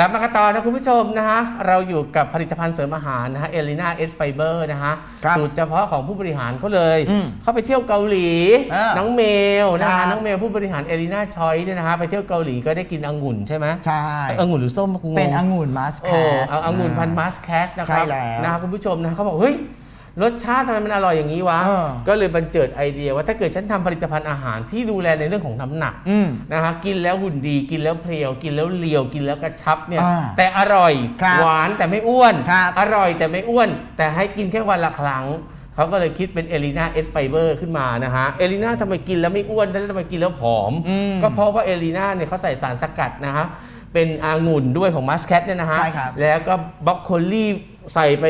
กลับมากันต่อนะคุณผู้ชมนะฮะเราอยู่กับผลิตภัณฑ์เสริมอาหารนะฮะเอลิน่าเอสไฟเบอร์นะฮะครับสูตรเฉพาะของผู้บริหารเขาเลยอืมเขาไปเที่ยวเกาหลี อ่าน้องเมลนะครัฮะบ น้องเมลผู้บริหารเอลิน่าชอยเนี่ยนะฮะไปเที่ยวเกาหลีก็ได้กินองุ่นใช่ไหมใช่องุ่นหรือส้มกูงงเป็นองุ่นมัสแคโอ้ส เอาองุ่นพันธุ์มัสแคสนะคใช่รับแล้ว นะครับคุณผู้ชมนะเขาบอกเฮ้ย รสชาติทำไมมันอร่อยอย่างนี้วะเออก็เลยบันเจิดไอเดียว่าถ้าเกิดฉันทำผลิตภัณฑ์อาหารที่ดูแลในเรื่องของน้ำหนักอืมนะฮะกินแล้วหุ่นดี กินแล้วเพรียว กินแล้วเลียวกินแล้วกระชับเนี่ยอ่าแต่อร่อยครับหวานแต่ไม่อ้วน ครับอร่อยแต่ไม่อ้วน แต่ให้กินแค่วันละครั้งเขาก็เลยคิดเป็นเอลิน่าเอสไฟเบอร์ขึ้นมานะฮะเอลิน่าทำไมกินแล้วไม่อ้วนแล้วทำไมกินแล้วผอม อืม ก็เพราะว่าเอลิน่าเนี่ยเขาใส่สารสกัดนะฮะเป็นองุ่นด้วยของมัสแคทเนี่ยนะฮะ ใช่ครับ แล้วก็บรอกโคลีใส่ไป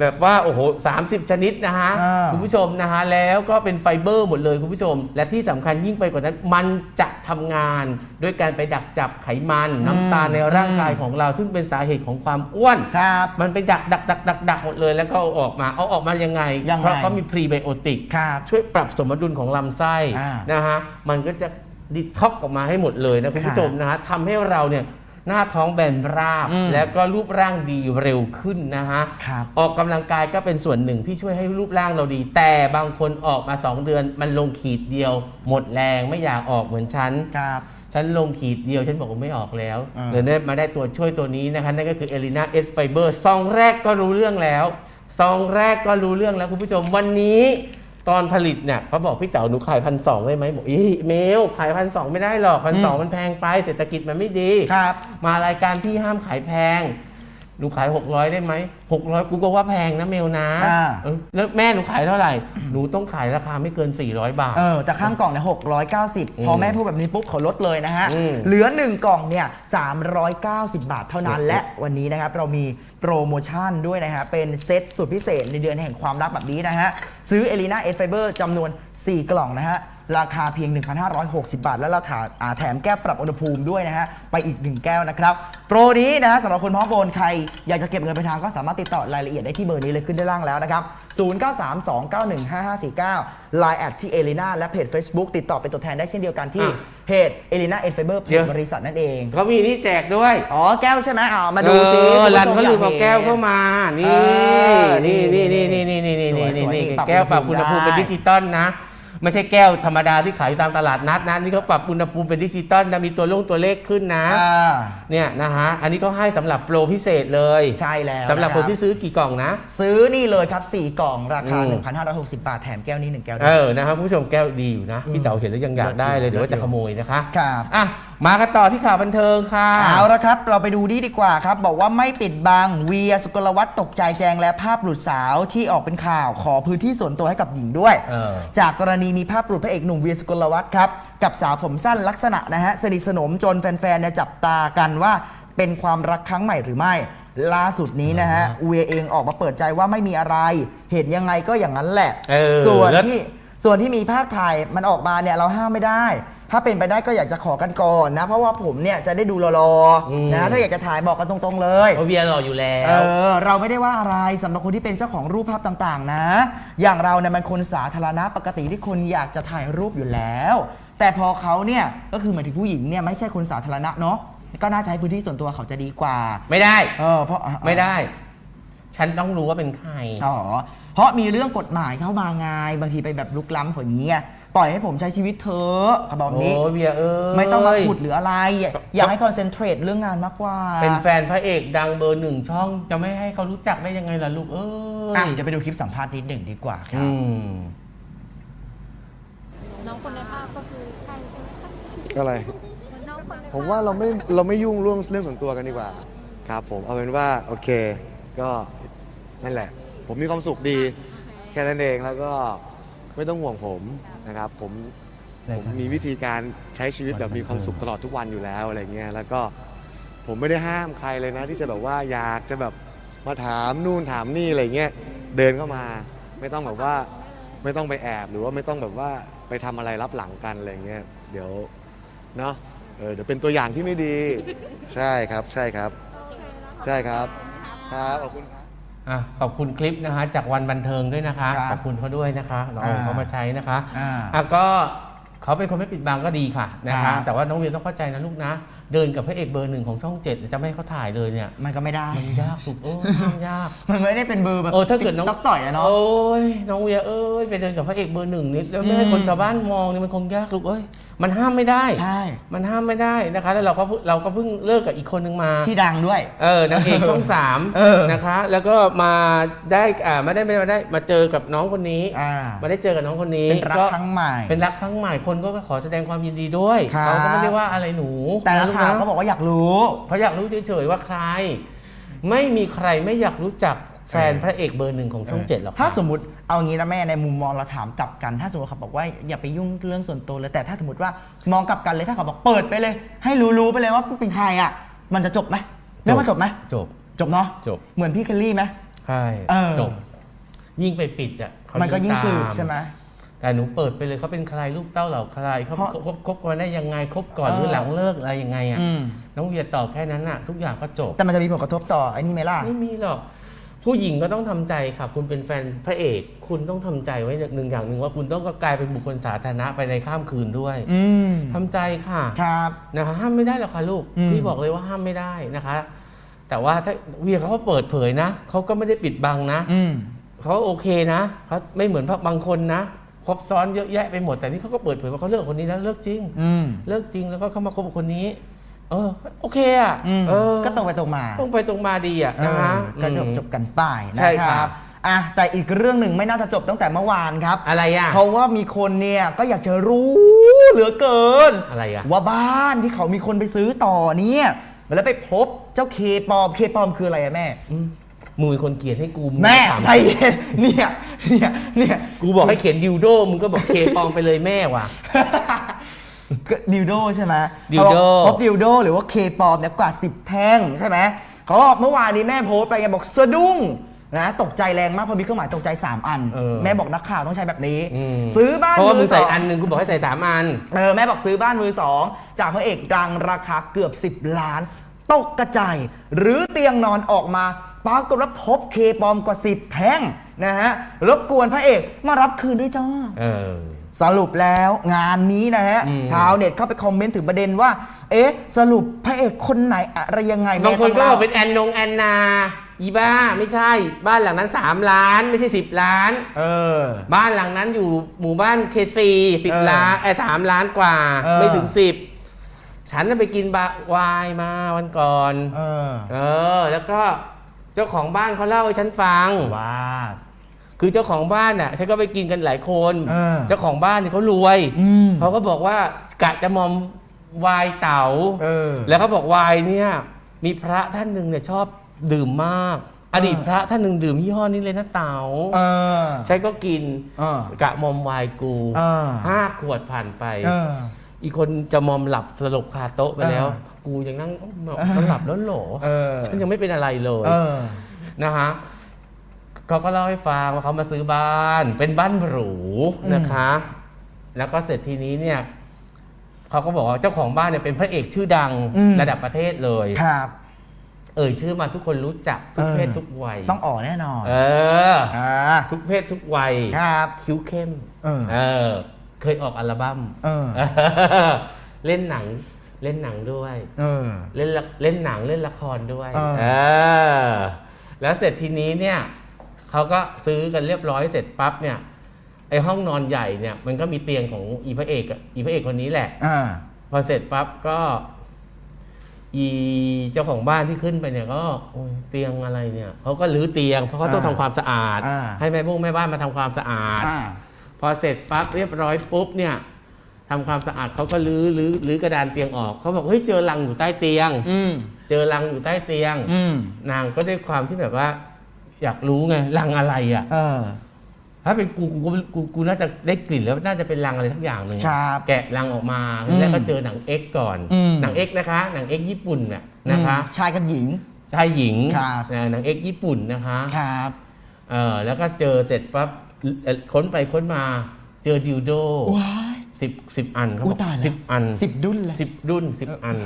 แบบว่าโอ้โห30 ชนิดนะฮะอ่า คุณผู้ชมนะฮะแล้วก็เป็นไฟเบอร์หมดเลยคุณผู้ชม และที่สำคัญยิ่งไปกว่านั้น มันจะทำงานด้วยการไปดักจับไขมันน้ำตาลในร่างกายของเรา ซึ่งเป็นสาเหตุของความอ้วน ครับ มันไปดักดักดักดักดักหมดเลยแล้วก็เอาออกมาเอาออกมายังไง ยังไง เพราะเขามีพรีไบโอติก ครับ ช่วยปรับสมดุลของลำไส้อ่านะฮะ มันก็จะดิท็อกออกมาให้หมดเลยนะคุณผู้ชมนะฮะทำให้เราเนี่ย หน้าท้องแบนราบ อืมแล้วก็รูปร่างดีเร็วขึ้นนะฮะครับ ออกกำลังกายก็เป็นส่วนหนึ่งที่ช่วยให้รูปร่างเราดี แต่บางคนออกมา 2 เดือนมันลงขีดเดียว หมดแรงไม่อยากออกเหมือนฉัน ครับ ฉันลงขีดเดียวฉันบอกว่าไม่ออกแล้วอ่าเลยได้มาได้ตัวช่วยตัวนี้นะคะนั่นก็คือเอลิน่าเอสไฟเบอร์ซองแรกก็รู้เรื่องแล้วซองแรกก็รู้เรื่องแล้วคุณผู้ชมวันนี้ ตอนผลิตเนี่ยเขาบอกพี่เต๋าหนูขายพันสองได้ไหมบอกอีเมลขายพันสองไม่ได้หรอกพันสองมันแพงไปเศรษฐกิจมันไม่ดี ครับ มารายการพี่ห้ามขายแพง หนูขาย 600 ได้ไหม600 กูก็ว่าแพงนะเมลนะอ่า เออแล้วแม่หนูขายเท่าไหร่ หนูต้องขายราคาไม่เกิน 400 บาท เออแต่ข้างกล่องเนี่ย690 พอแม่พูดแบบนี้ปุ๊บเขาลดเลยนะฮะ อืมเหลือ 1 กล่องเนี่ย390 บาทเท่านั้น และวันนี้นะครับ เรามีโปรโมชั่นด้วยนะฮะ เป็นเซตสุดพิเศษในเดือนแห่งความรักแบบนี้นะฮะ ซื้อเอลิน่าเอสไฟเบอร์จำนวน 4 กล่องนะฮะ ราคาเพียง 1,560 บาท และเราถาอ่าแถมแก้วปรับอุณหภูมิด้วยนะฮะ ไปอีก 1 แก้วนะครับ โปรนี้นะฮะสำหรับคนพร้อมโอนใคร อยากจะเก็บเงินไปทางก็สามารถติดต่อรายละเอียดได้ที่เบอร์นี้เลยขึ้นด้านล่างแล้วนะครับ 0932915549 Line แอดที่เอลิน่าและเพจ Facebook ติดต่อเป็นตัวแทนได้เช่นเดียวกันที่อะเพจเอลิน่าเอ็นไฟเบอร์เพเดี๋จยว บริษัทนั่นเอง เขามีนี่แจกด้วยอ๋อแก้วใช่ไหมอ่ามาดูสิเออคุณรันผู้ชเขาลืมเอายแก้วเข้ามา นี่ เออนี่นี่นี่นี่นี่นี่นี่สวยนี่สวยนี่นี่ปรับแก้วปรับอุอุณณหหภูภูมิมิได้เป็นดิจิตอลนะ ไม่ใช่แก้วธรรมดาที่ขายอยู่ตามตลาดนัดนะนี่เขาปรับอุณหภูมิเป็นดิจิตอลนะมีตัวลงตัวเลขขึ้นนะอ่าเนี่ยนะฮะอันนี้เขาให้สำหรับโปรพิเศษเลยใช่แล้วสำหรับนะคครันบที่ซื้อกี่กล่องนะ ซื้อนี่เลยครับ 4 กล่องราคา อืม 1,560 บาทแถมแก้วนี้ 1 แก้วด้เอวย อนะครับคุณผู้ชมแก้วดีอยู่นะพี่เต๋าเห็นแล้วยังอยากได้เลยเดี๋ยวว่าจะขโมยนะคะครับ อะมากันต่อที่ข่าวบันเทิงค่ะ เอาละครับ เราไปดูนี่ดีกว่าครับ บอกว่าไม่ปิดบังเวียสุกลวัฒน์ตกใจแจงและภาพหลุดสาวที่ออกเป็นข่าวขอพื้นที่ส่วนตัวให้กับหญิงด้วย เออ จากกรณีมีภาพหลุดพระเอกหนุ่มเวียสุกลวัฒน์ครับ กับสาวผมสั้นลักษณะนะฮะสนิทสนมจนแฟนๆเนี่ยจับตากันว่าเป็นความรักครั้งใหม่หรือไม่ ล่าสุดนี้นะฮะเวียเองออกมาเปิดใจว่าไม่มีอะไร เห็นยังไงก็อย่างนั้นแหละ เออส่วนแล้ว ที่ส่วนที่มีภาพถ่ายมันออกมาเนี่ยเราห้ามไม่ได้ ถ้าเป็นไปได้ก็อยากจะขอกันก่อนนะ เพราะว่าผมเนี่ยจะได้ดูรออืมๆนะถ้าอยากจะถ่ายบอกกันตรงๆเลย เพราะเวียหล่ออยู่แล้เอว อเราไม่ได้ว่าอะไรสำหรับคนที่เป็นเจ้าของรูปภาพต่างๆ นะ อย่างเราเนี่ยมันคนสาธารณะปกติที่คนอยากจะถ่ายรูปอยู่แล้ว แต่พอเขาเนี่ยก็คือหมายถึงผู้หญิงเนี่ยไม่ใช่คนสาธารณะเนาะก็น่าจะให้พื้นที่ส่วนตัวเขาจะดีกว่าไม่ได้ เออเพราะอะไม่ได้ ฉันต้องรู้ว่าเป็นใคร อ๋อเพราะมีเรื่องกฎหมายเข้ามาไงบางทีไปแบบลุกล้ำอย่างนี้ไง ปล่อยให้ผมใช้ชีวิตเธอะเขาบอกโอ้นี้เวียเอ้ยไม่ต้องมาขุดหรืออะไร อยากให้คอนเซนเทรตเรื่องงานมากกว่าเป็นแฟนพระเอกดังเบอร์หนึ่งช่องจะไม่ให้เขารู้จักได้ยังไงล่ะลูกเอ้อะยเดี๋ยวไปดูคลิปสัมภาษณ์นิดหนึ่งดีกว่าครัอืบ ม น้องคนในภาพก็คือใครใช่ไหมคะอะไร น้องคนในภพ ผมว่าเราไม่เราไม่ยุ่งเรื่องเรื่องส่วนตัวกันดีกว่า ครับผมเอาเป็นว่าโอเค ก็นั่นแหละ ผมมีความสุขดี แค่นั้นเองแล้วก็ไม่ต้องห่วงผม นะครับผมผมมีวิธีการใช้ชีวิตแบบมีความสุขตลอดทุกวันอยู่แล้วอะไรเงี้ยแล้วก็ผมไม่ได้ห้ามใครเลยนะ ที่จะแบบว่าอยากจะแบบมาถามนู่นถามนี่อะไรเงี้ยเดินเข้ามา ไม่ต้องแบบว่าไม่ต้องไปแอบหรือว่าไม่ต้องแบบว่าไปทำอะไรรับหลังกันอะไรเงี้ยเดี๋ยวเนาะเออเดี๋ยวเป็นตัวอย่างที่ไม่ดี ใช่ครับใช่ครับ ใช่ครับ ครับขอบคุณครับ อะขอบคุณคลิปนะคะ จากวันบันเทิงด้วยนะคะ ครับขอบคุณเขาด้วยนะคะเราอ่าเอาเขามาใช้นะคะอ่าอะก็เขาเป็นคนไม่ปิดบังก็ดีค่ะนะครัคะ บ แต่ว่าน้องเวียต้องเข้าใจนะลูกนะ เดินกับพระเอกเบอร์หนึ่งของช่องเจ็ดจะไม่ให้เขาถ่ายเลยเนี่ย มันก็ไม่ได้ มันยากถูกเออห้ามยาก มันไม่ได้เป็นเบอร์แบบเออถ้าเกิดน้อง ต๊อกต่อยอะเนาะ โอ้ยน้องเวียเอ้ยไปเดินกับพระเอกเบอร์หนึ่งนิดแล้วไม่ให้อืมคนชาวบ้านมองนี่มันคงยากลูกเอ้ยมันห้ามไม่ได้ ใช่ มันห้ามไม่ได้นะคะ แล้วเราก็เพิ่งเราก็เพิ่งเลิกกับอีกคนนึงมา ที่ดังด้วย เออนางเอกช่องสามเออนะคะ แล้วก็มาได้อ่าไม่ได้ไม่ได้มาเจอกับน้องคนนี้อ่ามาได้เจอกับน้องคนนี้เป็นรักก็ครั้งใหม่เป็นรักครั้งใหม่คนก็ขอแสดงความยินดีด้วยครับเขาก็ไม่ได้ว่าอะไรหนูแต่ละนะลูกข่าวนะก็บอกว่าอยากรู้เขาอยากรู้เฉยๆว่าใคร ไม่มีใครไม่อยากรู้จักแฟนพระเอกเบอร์หนึ่งของช่องเจ็ดหรอกถ้าค่ะสมมติเอางี้นะแม่ในมุมมองเราถามกลับกัน ถ้าสมมติเขาบอกว่าอย่าไปยุ่งเรื่องส่วนตัวเลยแต่ถ้าสมมติว่ามองกลับกันเลยถ้าเขาบอกเปิดไปเลย ให้รู้ๆไปเลยว่าเป็นใครอะมันจะจบไหมไม่ว่าจบไหมจบจบเนาะจบเหมือนพี่เคลลี่ไหมใช่เออจบ ยิ่งไปปิดอะเขามันก็ยิ่งสืบตาใช่ไหมแต่หนูเปิดไปเลยเขาเป็นใครลูกเต้าเหล่าใครเขาเพราะคบคบกันได้ยังไงคบก่อนเออหรือหลังเลิกอะไรยังไงอะอืมน้องเวียตอบแค่นั้นน่ะทุกอย่างก็จบแต่มันจะมีผลกระทบต่อไอ้นี่ไหมล่ะไม่มีหรอก ผู้หญิงก็ต้องทำใจค่ะ คุณเป็นแฟนพระเอก คุณต้องทำใจไว้หนึ่งอย่างหนึ่งว่าคุณต้องก็กลายเป็นบุคคลสาธารณะไปในข้ามคืนด้วยอืมทำใจค่ะครับนะคะห้ามไม่ได้หรอกค่ะลูกอืมพี่บอกเลยว่าห้ามไม่ได้นะคะ แต่ว่าถ้าเวียเขาก็เปิดเผยนะเขาก็ไม่ได้ปิดบังนะอืมเขาโอเคนะเขาไม่เหมือนบางคนนะคบซ้อนเยอะแยะไปหมดแต่นี่เขาก็เปิดเผยว่าเขาเลิกกับคนนี้แล้วเลิกจริงอืมเลิกจริงแล้วก็เข้ามาคบกับคนนี้ เออโอเคอะอืมเออก็ตรงไปตรงมาตรงไปตรงมาดีอะเอนะคะอก็จบอืม จบกันไปใช่นะคครัรับบอะแต่อีกเรื่องหนึ่งไม่น่าจะจบตั้งแต่เมื่อวานครับอะไรอะเพราะว่ามีคนเนี่ยก็อยากจะรู้เหลือเกินอะไรอะ ว่าบ้านที่เขามีคนไปซื้อต่อเนี่ยแล้วไปพบเจ้าเคปอมเคปอมคืออะไรอะแม่ มึงเป็นคนเขียนให้กูงแม่ถาใจเย็นเนี่ยเนี่ยเนี่ย กูบอกให้เขียนดิวโดมึงก็บอกเคปองไปเลยแม่ว่ะ ก็ดิวโดใช่ไหมดิวโด พบดิวโดหรือว่าเคปอมเนี่ยกว่า 10 แท่งใช่ไหมเขาบอกเมื่อวานนี้แม่โพสต์ไปไงบอกสะดุ้งนะตกใจแรงมากเพราะมีเครื่องหมายตกใจ 3 อัน เออ แม่บอกนักข่าวต้องใช้แบบนี้อืมซื้อบ้านเพราะว่ามืมึองสใส่องอันหนึ่งกูบอกให้ใส่สามอัน เออแม่บอกซื้อบ้านมือสองจากพระเอกดังราคาเกือบ 10 ล้าน ตกกระจายหรือเตียงนอนออกมาปรากฏว่าพบเคปลอมกว่า 10 แท่งนะฮะรบกวนพระเอกมารับคืนด้วยจ้า เออ สรุปแล้วงานนี้นะฮะอืมชาวเน็ตเข้าไปคอมเมนต์ถึงประเด็นว่า เอ๊ะ สรุปพระเอกคนไหนอะไรยังไงบางคนก็แม่บต้อกเป็นแอนนงแอนนาอีบ้าไม่ใช่บ้านหลังนั้น 3 ล้านไม่ใช่ 10 ล้าน เออ บ้านหลังนั้นอยู่หมู่บ้านเคซีสิบเออล้านไอ้สามล้านกว่าเออไม่ถึงสิบฉันน่ะไปกินบะวายมาวันก่อน เออ เออ แล้วก็เจ้าของบ้านเขาเล่าให้ฉันฟังว่า คือเจ้าของบ้านน่ะฉันก็ไปกินกันหลายคนเออเจ้าของบ้านนี่เขารวยอืม เขาก็บอกว่ากะจะมอมวายเต๋า เออ แล้วเขาบอกวายเนี่ยมีพระท่านหนึ่งเนี่ยชอบดื่มมาก อดีตพระท่านหนึ่งดื่มยี่ห้อนี้เลยนะเต๋าเออฉันก็กินเออ กะมอมวายกูเออห้าขวดผ่านไป เออ อีกคนจะมอมหลับสลบคาโต๊ะไปแล้วเออกูยังนั่งบอกมันหลับแล้วเหรอเออ ฉันยังไม่เป็นอะไรเลยเออ นะฮะ เขาก็เล่าให้ฟังว่าเขามาซื้อบ้านเป็นบ้านหรูนะคะ แล้วก็เสร็จทีนี้เนี่ยเขาก็บอกว่าเจ้าของบ้านเนี่ยเป็นพระเอกชื่อดังอืม ระดับประเทศเลย ครับ เอ่ยชื่อมาทุกคนรู้จักทุกเออ เพศทุกวัยต้องออกแน่นอนเออ อ่าทุกเพศทุกวัย ครับ คิ้วเข้มเออ เออ เคยออกอัลบั้มเออเล่นหนังเล่นหนังด้วย เออ เล่นละเล่นหนังเล่นละครด้วยเออ เออแล้วเสร็จทีนี้เนี่ย เขาก็ซื้อกันเรียบร้อยเสร็จปั๊บเนี่ยไอห้องนอนใหญ่เนี่ยมันก็มีเตียงของอีพระเอกอะอีพระเอกคนนี้แหละ อ่า พอเสร็จปั๊บก็ อีเจ้าของบ้านที่ขึ้นไปเนี่ยก็โอ้ยเตียงอะไรเนี่ยเขาก็รื้อเตียงเพราะเขาต้องทำความสะอาด อ่า ให้แม่บุ้งแม่บ้านมาทำความสะอาด อ่า พอเสร็จปั๊บเรียบร้อยปุ๊บเนี่ยทำความสะอาดเขาก็ลื้อลื้อลื้อกระดานเตียงออกเขาบอกเฮ้ยเจอรังอยู่ใต้เตียง อืม เจอรังอยู่ใต้เตียง อืม นางก็ด้วยความที่แบบว่า อยากรู้ไงรังอะไรอะ เออ ถ้าเป็นกูกูกูกูกูน่าจะได้กลิ่นแล้วน่าจะเป็นรังอะไรสักอย่างหนึ่งครับแกะรังออกมาอืมแล้วก็เจอหนังเอ็กก่อน อืม หนังเอ็กนะคะ หนังเอ็กญี่ปุ่นน่ะนะคะอืมชายกับหญิง ชายหญิงครับเออหนังเอ็กญี่ปุ่นนะคะครับ เออแล้วก็เจอเสร็จปั๊บเอ่อค้นไปค้นมาเจอดิวโดว้าย สิบสิบอันเขาอุ๊บยอกตายแล้ว สิบอันสิบดุลเลย สิบรุ่นสิบอัน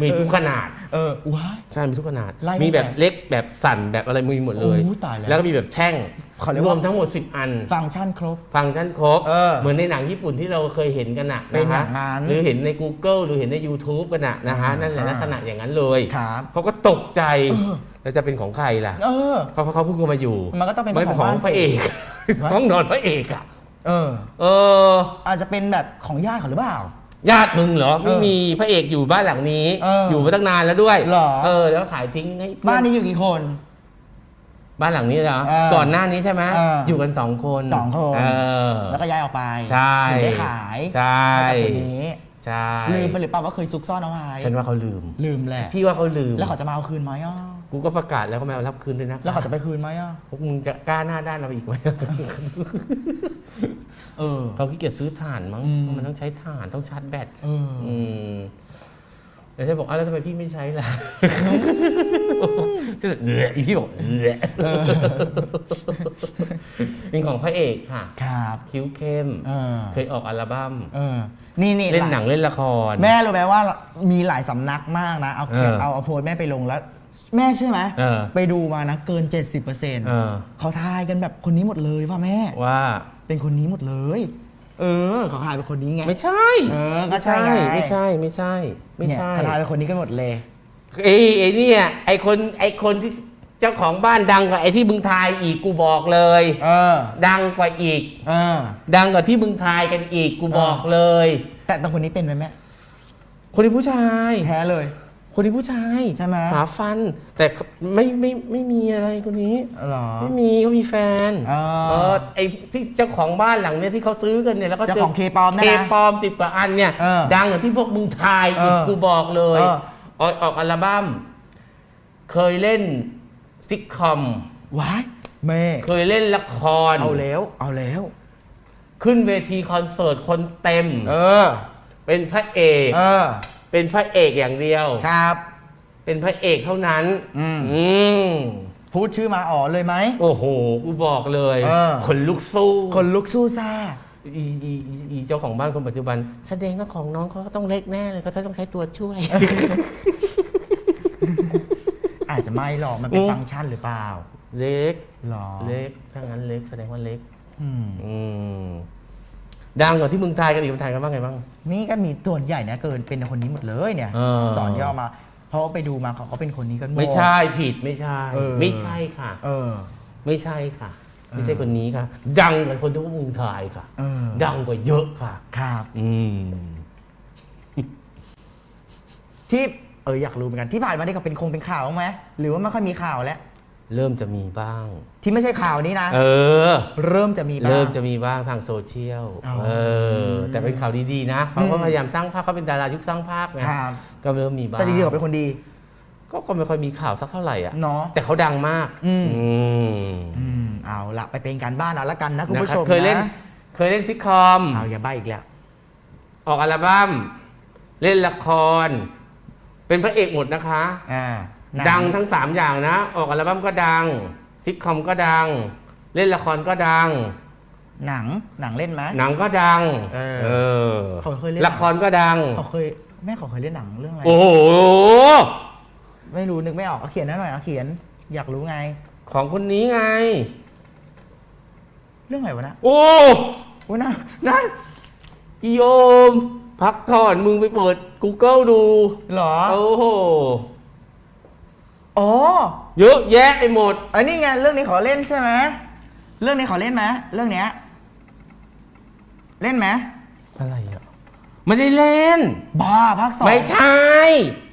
มีทุกขนาดเออว้าย ใช่มีทุกขนาด ไล่มีแบบตั้งแต่เล็กแบบสั่นแบบอะไรมีหมดเลยโอ้ตายแล้วแล้วก็มีแบบแท่งเขาเรียกรว่า วมทั้งหมด 10 อัน ฟังก์ชันครบ ฟังก์ชันครบเออเหมือนในหนังญี่ปุ่นที่เราเคยเห็นกันนะเป็นนะอฮะย่างนั้น หรือเห็นใน Google หรือเห็นใน YouTube กันนะนะฮะอ่านั่นแหละอ่าลักษณะอย่างนั้นเลยครับ เขาก็ตกใจแล้วจะเป็นของใครล่ะเออ เพราะเขาเพิ่งเข้ามาอยู่มันก็ต้องเป็นไม่ขเป็อนงของบ้านพระเอกวะห้องนอนพระเอกอะเออ เอออาจจะเป็นแบบของญาติเขาหรือเปล่า ญาติมึงเหรอเอไม่อมีพระเอกอยู่บ้านหลังนี้ เออออยู่มาตั้งนานแล้วด้วยเหรอ เออ แล้วขายทิ้งให้เพื่อบ้านนี้อยู่กี่คน บ้านหลังนี้เหรอเออก่อนหน้านี้ใช่ไหมเอออยู่กันสองคนสองคน เออ แล้วก็ย้ายออกไปใช่ถึงได้ขายใช่ ให้กับคนนี้ใช่ลืมไปหรือเปล่าว่าเคยซุกซ่อนเอาไว้ฉันว่าเขาลืม ลืมแหละ พี่ว่าเขาลืม แล้วเขาจะมาเอาคืนไหมอะ กูก็ประกาศแล้วเขาไม่เอารับคืนด้วยนะแล้วเขาจะไปคืนไหมอะพวกมึงจะกล้าหน้าด้านเราอีกไหมเออเขาขี้เกียจซื้อถ่านมั้งอืมมันต้องใช้ถ่านต้องชาร์จแบตเอออืมแล้วฉันบอกอ้าวแล้วทำไมพี่ไม่ใช้ล่ะฉันบอกเอออีพี่บอกเออเป็นของพระเอกค่ะ ครับ คิ้วเข้มเออเคยออกอัลบั้มเออนี่นี่เล่นหนังเล่นละคร แม่รู้ไหมว่ามีหลายสำนักมากนะ เอาเออเอาเอาโพสต์แม่ไปลงแล้ว แม่เชื่อไหมเออไปดูมานะเกิน 70%เออ เขาทายกันแบบคนนี้หมดเลยว่าแม่ ว่า เป็นคนนี้หมดเลย เออเขาทายเป็นคนนี้ไง ไม่ใช่เออก็ใช่ไง ไม่ใช่ไม่ใช่ ไม่เนี่ยใช่เขาทายเป็นคนนี้กันหมดเลย ไอ้ไอ้เนี่ยไอ้คนไอ้คนที่เจ้าของบ้านดังกว่าไอ้ที่มึงทายอีกกูบอกเลย เออ ดังกว่าอีก เออ ดังกว่าที่มึงทายกันอีกกูบอกเลย แต่ตรงคนนี้เป็นไหมแม่คนนี้ผู้ชาย แพ้เลย คนนี้ผู้ชายใช่ไหมขาฟัน แต่ไม่ไม่ไม่มีอะไรคนนี้หรอไม่มีเขามีแฟนอ่าเออไอ้ที่เจ้าของบ้านหลังเนี่ยที่เขาซื้อกันเนี่ยแล้วก็เจ้าของ K-pop เนี่ยเคนะปอมติดกว่าอันเนี่ยเออดังกว่าที่พวกมึงทายอีกเออกูบอกเลยเออออกออกอัลบั้มเคยเล่นซิทคอมว้ายแม่เคยเล่นละครเอาแล้ว เอาแล้ว ขึ้นเวทีคอนเสิร์ตคนเต็ม เออ เป็นพระเอกเออ เป็นพระเอกอย่างเดียว ครับ เป็นพระเอกเท่านั้นอืมอืมพูดชื่อมาอ๋อเลยไหม โอ้โห กูบอกเลยเออ ขนลุกสู้คนลุกสู้ซ่า อีอีอีอีเจ้าของบ้านคนปัจจุบัน แสดงว่าของน้องเขาก็ต้องเล็กแน่เลยเขาต้องใช้ตัวช่วย อาจจะไม่หรอกมันเป็นอืมฟังก์ชันหรือเปล่าเล็ก หรอเล็กถ้างั้นเล็กแสดงว่าเล็ก อืม อืม ดังกว่าที่มึงทายกันอีกมึงทายกันบ้างไงบ้าง นี่ก็มีตัวใหญ่นะเกินเป็นคนนี้หมดเลยเนี่ย เออ สอนย่อมา เพราะว่าไปดูมาเขาก็เป็นคนนี้กันหมดไม่ใช่ผิดไม่ใช่ เออ ไม่ใช่ค่ะ เออ ไม่ใช่ค่ะ ไม่ใช่คนนี้ค่ะ ดังกว่าคนที่พวกมึงทายค่ะ เออ ดังกว่าเยอะค่ะ ครับ อืม ที่เอออยากรู้เหมือนกันที่ผ่านมาได้เขาเป็นคงเป็นข่าวบ้างไหมหรือว่าไม่ค่อยมีข่าวแล้ว เริ่มจะมีบ้าง ที่ไม่ใช่ข่าวนี้นะ เออ เริ่มจะมีบ้าง เริ่มจะมีบ้างทางโซเชียล อ๋อเออ แต่เป็นข่าวดีๆนะเขาก็พยายามสร้างภาพเขาเป็นดารายุคสร้างภาพไงครับก็เริ่มมีบ้างแต่จริงๆเขาเป็นคนดี ก็ก็ไม่ค่อยมีข่าวสักเท่าไหร่อะเนาะแต่เขาดังมากอืม อืมอืมเอาละไปเป็นการบ้านเอาละกันนะคุณนะผู้ครัชบมเคยเล่น นะเคยเล่นซิทคอม เอาอย่าใบอีกแล้ว ออกอัลบั้มเล่นละคร เป็นพระเอกหมดนะคะ อ่าหนั ดังทั้ง 3 อย่างนะ ออกอัลบั้มก็ดัง ซิทคอมก็ดัง เล่นละครก็ดัง หนังหนังเล่นไหม หนังก็ดัง เออ เออเขาเคยเล่น ละครก็ดัง เขาเคยแม่เขาเคยเล่นหนังเรื่องอะไร โอ้โห ไม่รู้นึกไม่ออกเอาเขียนให้หน่อยเอาเขียน อยากรู้ไง ของคนนี้ไง เรื่องอะไรวะนะโอ้โอ้ยนั่นนั่นอีโอม พักก่อนมึงไปเปิด Google ดู เหรอ โอ้โห อ๋อเยอะแยะไปหมด ไอ้นี่ไงเรื่องนี้ขอเล่นใช่ไหมเรื่องนี้ขอเล่นไหมเรื่องเนี้ยเล่นไหมอะไรอะไม่ได้เล่น บ้าภาคสองไม่ใช่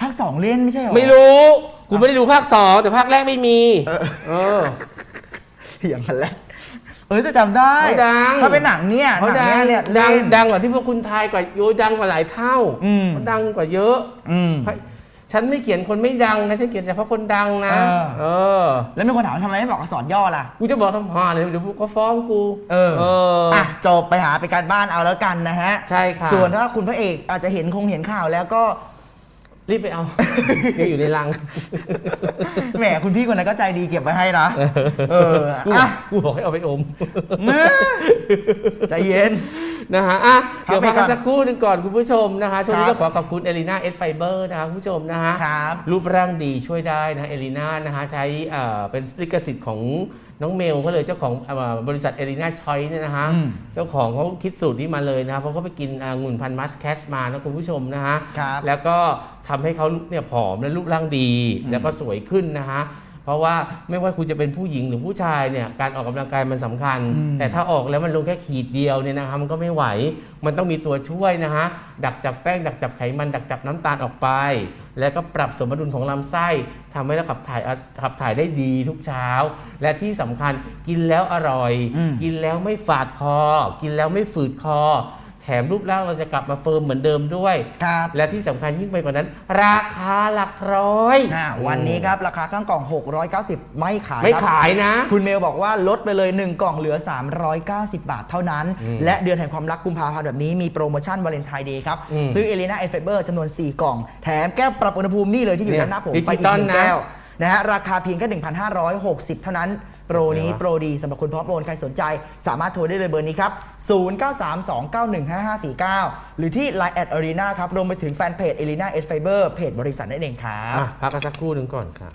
ภาคสองเล่นไม่ใช่เหรอไม่รู้ กูไม่ได้ดูภาคสองแต่ภาคแรกไม่มีเออเถียงกันแล้วเออจะจำได้เขาดังถ้าเป็นหนังเนี่ยเขาหนังดังเนี่ยเนี่ยดังเล่นดังกว่าที่พวกคุณทายกว่าโยดังกว่าหลายเท่าอืม เขาดังกว่าเยอะ อืม ฉันไม่เขียนคนไม่ดังนะฉันเขียนเฉพาะคนดังนะเออ เออแล้วมีคนถามว่าทำไมไม่บอกอักษรย่อล่ะ กูจะบอกทำหาเลยเดี๋ยวพวกเขาฟ้องกูเออเออ อะจบไปหาไปการบ้านเอาแล้วกันนะฮะใช่ค่ะ ส่วนถ้าคุณพระเอกอาจจะเห็นคงเห็นข่าวแล้วก็ รีบไปเอายังอยู่ในรัง แหมคุณพี่คนนั้นก็ใจดีเก็บไว้ให้นะเออกูอะกูบอกให้เอาไปอมใจเย็น นะฮะอะพักเดี๋ยวไปพักก่กัอนนสักครู่หนึ่งก่อนคุณผู้ชมนะคะช่วงนี้ครัก็บขอขอบคุณเอลิน่าเอสไฟเบอร์นะคะคุณผู้ชมนะฮะครับรูปร่างดีช่วยได้นะเอลิน่านะฮะใช้เอ่อเป็นลิขสิทธิ์ของน้องเมลเขาเลยเจ้าของเอ่อบริษัทเอลิน่าชอยเนี่ยนะฮะอืมเจ้าของเขาคิดสูตรนี้มาเลยนะเพราะเขาไปกินองุ่นพันธุ์มัสแคสมานะคุณผู้ชมนะฮะครับแล้วก็ทำให้เขาเนี่ยผอมและรูปร่างดี แล้วก็สวยขึ้นนะฮะ เพราะว่าไม่ว่าคุณจะเป็นผู้หญิงหรือผู้ชายเนี่ยการออกกำลังกายมันสำคัญ แต่ถ้าออกแล้วมันลงแค่ขีดเดียวเนี่ยนะคะมันก็ไม่ไหว มันต้องมีตัวช่วยนะฮะดักจับแป้งดักจับไขมัน ดักจับน้ำตาลออกไป แล้วก็ปรับสมดุลของลำไส้ทำให้เราขับถ่ายขับถ่ายได้ดีทุกเช้า และที่สำคัญกินแล้วอร่อยอืมกินแล้วไม่ฝาดคอ กินแล้วไม่ฝืดคอแถมรูปร่างเราจะกลับมาเฟิร์มเหมือนเดิมด้วย ครับและที่สำคัญยิ่งไปกว่านั้น ราคาหลักร้อยอ่าวันนี้ครับ ราคาข้างกล่อง 690 ไม่ขายไม่ครับ ขายนะ คุณเมลบอกว่าลดไปเลย 1 กล่องเหลือ 390 บาทเท่านั้น และเดือนแห่งความรักกุมภาพันธ์แบบนี้มีโปรโมชั่นวาเลนไทน์เดย์ครับ อืมซื้อเอเลนาเอฟเบอร์จำนวน 4 กล่อง แถมแก้วปรับอุณหภูมินี่เลยที่อยู่เนี่ยด้านหน้าผม ดิไปจิอีตกอลหนึ่งนะ แก้วนะฮะราคาเพียงแค่ 1,560 เท่านั้น โปรนี้โปรดีสำหรับคนพร้อมโอนใครสนใจ สามารถโทรได้เลยเบอร์นี้ครับ 0932915549 หรือที่ Line at Arena ครับรวมไปถึงแฟนเพจ Arena S Fiber เพจบริษัทนั่นเองครับพักกันสักครู่หนึ่งก่อนครับ